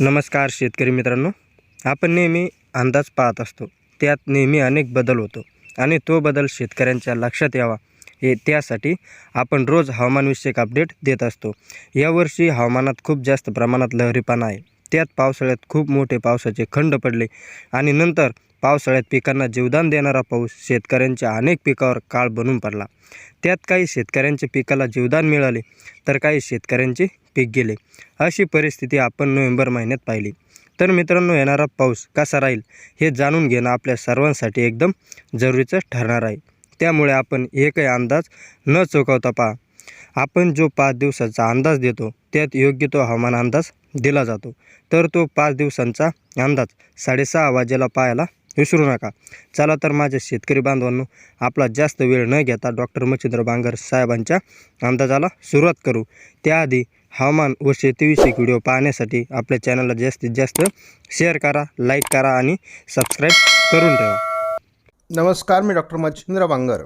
नमस्कार शेतकरी मित्रांनो आपण नेहमी अंदाज पाहत असतो. त्यात नेहमी अनेक बदल होतो आणि तो बदल शेतकऱ्यांच्या लक्षात यावा. हे त्यासाठी आपण रोज हवामानविषयक अपडेट देत असतो. यावर्षी हवामानात खूप जास्त प्रमाणात लहरीपणा आहे. त्यात पावसाळ्यात खूप मोठे पावसाचे खंड पडले आणि नंतर पावसाळ्यात पिकांना जीवदान देणारा पाऊस शेतकऱ्यांच्या अनेक पिकावर काळ बनून पडला. त्यात काही शेतकऱ्यांच्या पिकाला जीवदान मिळाले तर काही शेतकऱ्यांचे पीक गेले. अशी परिस्थिती आपण नोव्हेंबर महिन्यात पाहिली. तर मित्रांनो येणारा पाऊस कसा राहील हे जाणून घेणं आपल्या सर्वांसाठी एकदम जरुरीचं ठरणार आहे. त्यामुळे आपण एकही अंदाज न चुकवता पहा. आपण जो पाच दिवसाचा अंदाज देतो त्यात योग्य तो हवामान अंदाज दिला जातो. तर तो पाच दिवसांचा अंदाज साडेसहा वाजेला पाहायला विसरू नका. चला तर माझ्या शेतकरी बांधवांनो आपला जास्त वेळ न घेता डॉक्टर मच्छिंद्र बांगर साहेबांच्या अंदाजाला सुरुवात करू. त्याआधी हवामान व शेतीविषयक व्हिडिओ पाहण्यासाठी आपल्या चॅनलला जास्तीत जास्त शेअर करा लाईक करा आणि सबस्क्राईब करून ठेवा. नमस्कार मी डॉक्टर मच्छिंद्र बांगर.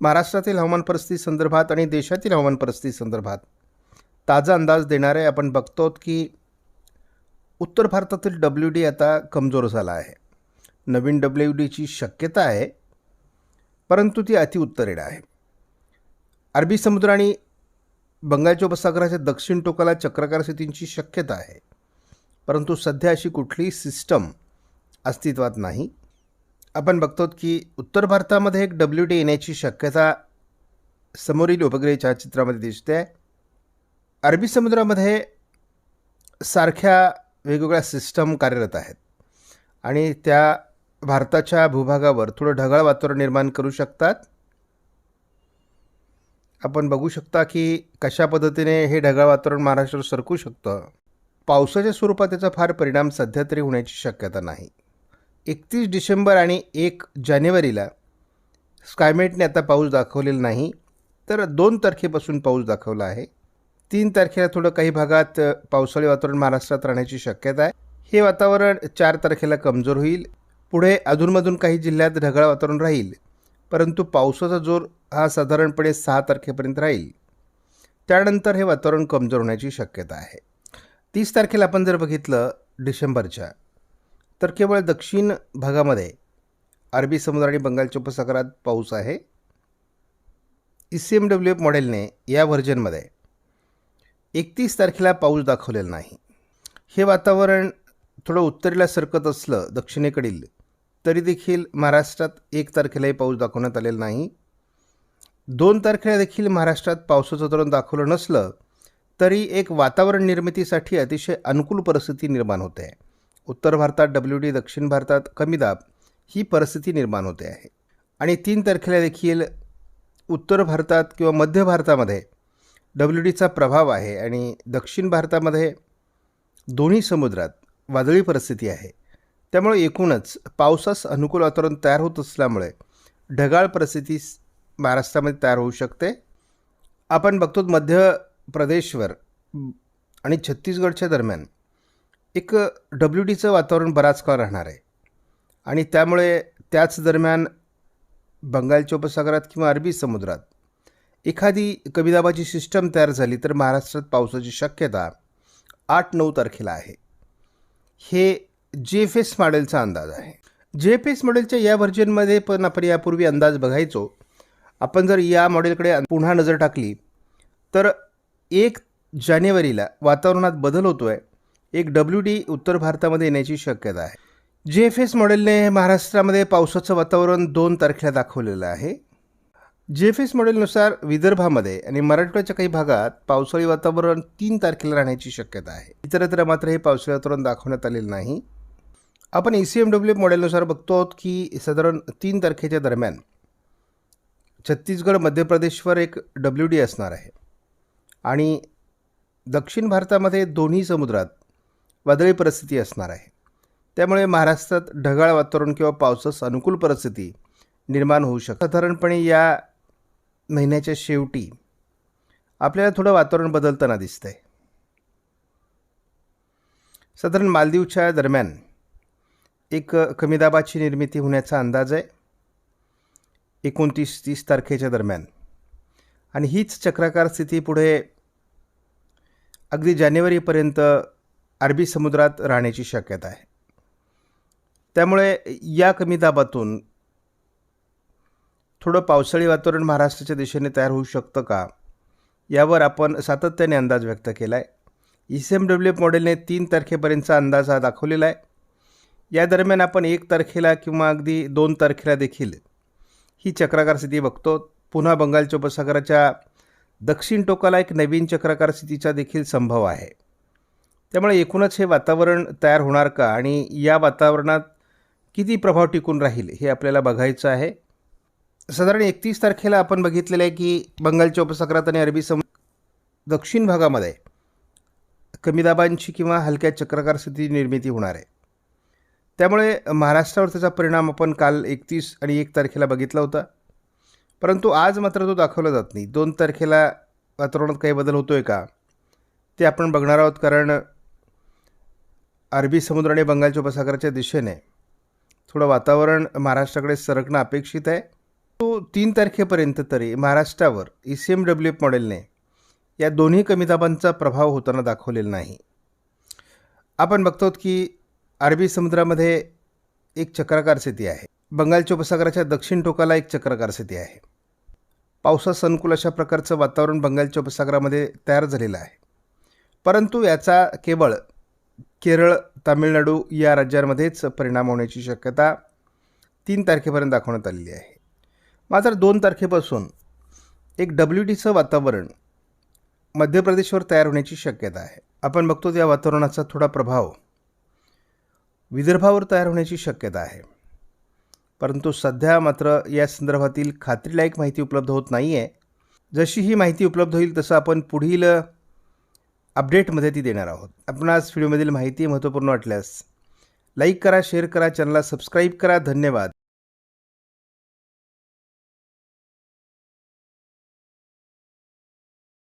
महाराष्ट्रातील हवामान परिस्थिती संदर्भात आणि देशातील हवामान परिस्थिती संदर्भात ताजा अंदाज देणारे आपण बघतो की उत्तर भारतातील डब्ल्यू डी आता कमजोर झाला आहे. नवीन डब्ल्यू डीची शक्यता आहे परंतु ती अतिउत्तरेड आहे. अरबी समुद्र आणि बंगालच्या उपसागराच्या दक्षिण टोकाला चक्रकार स्थितींची शक्यता आहे परंतु सध्या अशी कुठलीही सिस्टम अस्तित्वात नाही. आपण बघतो की उत्तर भारतामध्ये एक डब्ल्यू डी येण्याची शक्यता समोरील उपग्रह छायाचित्रामध्ये दिसते. आहे अरबी समुद्रामध्ये सारख्या वेगवेगळ्या सिस्टम कार्यरत आहेत आणि त्या भारताच्या भूभागावर थोडं ढगाळ वातावरण निर्माण करू शकतात? आपण बघू शकता की कशा पद्धतीने हे ढगाळ वातावरण महाराष्ट्रावर सरकू शकतं? पावसाच्या स्वरूपात त्याचा फार परिणाम सध्या तरी होण्याची शक्यता नाही. एकतीस डिसेंबर आणि एक जानेवारीला स्कायमेटने आता पाऊस दाखवलेला नाही तर दोन तारखेपासून पाऊस दाखवला आहे. तीन तारखेला थोडं काही भागात पावसाळी वातावरण महाराष्ट्रात राहण्याची शक्यता आहे. हे वातावरण चार तारखेला कमजोर होईल. पुढे अधूनमधून काही जिल्ह्यात ढगाळ वातावरण राहील परंतु पावसाचा जोर हा साधारणपणे सहा तारखेपर्यंत राहील. त्यानंतर हे वातावरण कमजोर होण्याची शक्यता आहे. तीस तारखेला आपण जर बघितलं डिसेंबरच्या तर केवळ दक्षिण भागामध्ये अरबी समुद्र आणि बंगालच्या उपसागरात पाऊस आहे. E C M W F मॉडेलने या व्हर्जनमध्ये एकतीस तारखेला पाऊस दाखवलेला नाही. हे वातावरण थोडं उत्तरेला सरकत असलं दक्षिणेकडील तरी देखील महाराष्ट्रात एक तारखेलाही पाऊस दाखवण्यात आलेला नाही. दोन तारखेला देखील महाराष्ट्रात पावसाचं धोरण दाखवलं नसलं तरी एक वातावरण निर्मितीसाठी अतिशय अनुकूल परिस्थिती निर्माण होते. आहे उत्तर भारतात डब्ल्यू डी दक्षिण भारतात कमी दाब ही परिस्थिती निर्माण होते आहे. आणि तीन तारखेला देखील उत्तर भारतात किंवा मध्य भारतामध्ये डब्ल्यू डीचा प्रभाव आहे आणि दक्षिण भारतामध्ये दोन्ही समुद्रात वादळी परिस्थिती आहे. त्यामुळे एकूणच पावसास अनुकूल वातावरण तयार होत असल्यामुळे ढगाळ परिस्थिती महाराष्ट्रामध्ये तयार होऊ शकते. आपण बघतो मध्य प्रदेशवर आणि छत्तीसगडच्या दरम्यान एक डब्ल्यू डीचं वातावरण बराच काळ राहणार आहे. आणि त्यामुळे त्याच दरम्यान बंगालच्या उपसागरात किंवा अरबी समुद्रात एखादी कमी दाबाची सिस्टम तयार झाली तर महाराष्ट्रात पावसाची शक्यता आठ नऊ तारखेला आहे. हे जे एफ एस मॉडेलचा अंदाज आहे. जे एफ एस मॉडेलच्या या व्हर्जनमध्ये पण आपण यापूर्वी अंदाज बघायचो. आपण जर या मॉडेलकडे पुन्हा नजर टाकली तर एक जानेवारीला वातावरणात बदल होतो आहे एक डब्ल्यू डी उत्तर भारतामध्ये येण्याची शक्यता आहे. जे एफ एस मॉडेलने महाराष्ट्रामध्ये पावसाचं वातावरण दोन तारखेला दाखवलेलं आहे. जे एफ एस मॉडेलनुसार विदर्भामध्ये आणि मराठवाड्याच्या काही भागात पावसाळी वातावरण तीन तारखेला राहण्याची शक्यता आहे. इतरत्र मात्र हे पावसाळी वातावरण दाखवण्यात आलेलं नाही. आपण ए सी एम डब्ल्यू मॉडेलनुसार बघतो आहोत की साधारण तीन तारखेच्या दरम्यान छत्तीसगड मध्य प्रदेशवर एक डब्ल्यू डी असणार आहे. आणि दक्षिण भारतामध्ये दोन्ही समुद्रात वादळी परिस्थिती असणार आहे. त्यामुळे महाराष्ट्रात ढगाळ वातावरण किंवा पावसास अनुकूल परिस्थिती निर्माण होऊ शकते. साधारणपणे या महिन्याच्या शेवटी आपल्याला थोडं वातावरण बदलताना दिसतंय. साधारण मालदीवच्या दरम्यान एक कमी दाबाची निर्मिती होण्याचा अंदाज आहे. एकोणतीस तीस तारखेच्या दरम्यान. आणि हीच चक्राकार स्थिती पुढे अगदी जानेवारीपर्यंत अरबी समुद्रात राहण्याची शक्यता आहे. त्यामुळे या कमी दाबातून थोडं पावसाळी वातावरण महाराष्ट्राच्या दिशेने तयार होऊ शकतं का? यावर आपण सातत्याने अंदाज व्यक्त केला आहे ई सी एम डब्ल्यू मॉडेलने तीन तारखेपर्यंतचा अंदाज हा दाखवलेला आहे. या दरम्यान आपण एक तारखेला किंवा अगदी दोन तारखेला देखील ही चक्राकार स्थिती बघतो. पुन्हा बंगालच्या उपसागराच्या दक्षिण टोकाला एक नवीन चक्राकार स्थितीचा देखील संभव आहे. त्यामुळे एकूणच हे वातावरण तयार होणार का? आणि या वातावरणात किती प्रभाव टिकून राहील हे आपल्याला बघायचं आहे. साधारण एकतीस तारखेला आपण बघितलेलं आहे की बंगालच्या उपसागरात आणि अरबी सम दक्षिण भागामध्ये कमी दाबांची किंवा हलक्या चक्राकार स्थिती निर्मिती होणार आहे. त्यामुळे महाराष्ट्रावर त्याचा परिणाम आपण काल एकतीस आणि एक तारखेला बघितला होता. परंतु आज मात्र तो दाखवला जात नाही. दोन तारखेला वातावरणात काही बदल होतो आहे का? ते आपण बघणार आहोत कारण अरबी समुद्र आणि बंगालच्या उपसागराच्या दिशेने थोडं वातावरण महाराष्ट्राकडे सरकणं अपेक्षित आहे. तो तीन तारखेपर्यंत तरी महाराष्ट्रावर E C M W F मॉडेलने या दोन्ही कमी दाबांचा प्रभाव होताना दाखवलेला नाही. आपण बघतो की अरबी समुद्रामध्ये एक चक्राकार स्थिती आहे. बंगालच्या उपसागराच्या दक्षिण टोकाला एक चक्राकार स्थिती आहे. पावसास अनुकूल अशा प्रकारचं वातावरण बंगालच्या उपसागरामध्ये तयार झालेलं आहे. परंतु याचा केवळ केरळ तामिळनाडू या राज्यांमध्येच परिणाम होण्याची शक्यता तीन तारखेपर्यंत दाखवण्यात आलेली आहे. मात्र दोन तारखेपासून एक डब्ल्यू डीचं वातावरण मध्य प्रदेशवर तयार होण्याची शक्यता आहे. आपण बघतो या वातावरणाचा थोडा प्रभाव विदर्भावर तयार होण्याची शक्यता आहे. परंतु सध्या मात्र या संदर्भातील खात्रीलायक माहिती उपलब्ध होत नाही आहे जशी ही माहिती उपलब्ध होईल तसं आपण पुढील अपडेटमध्ये ती देणार आहोत. आपणास व्हिडिओमधील माहिती महत्त्वपूर्ण वाटल्यास लाईक करा शेअर करा चॅनलला सबस्क्राईब करा. धन्यवाद.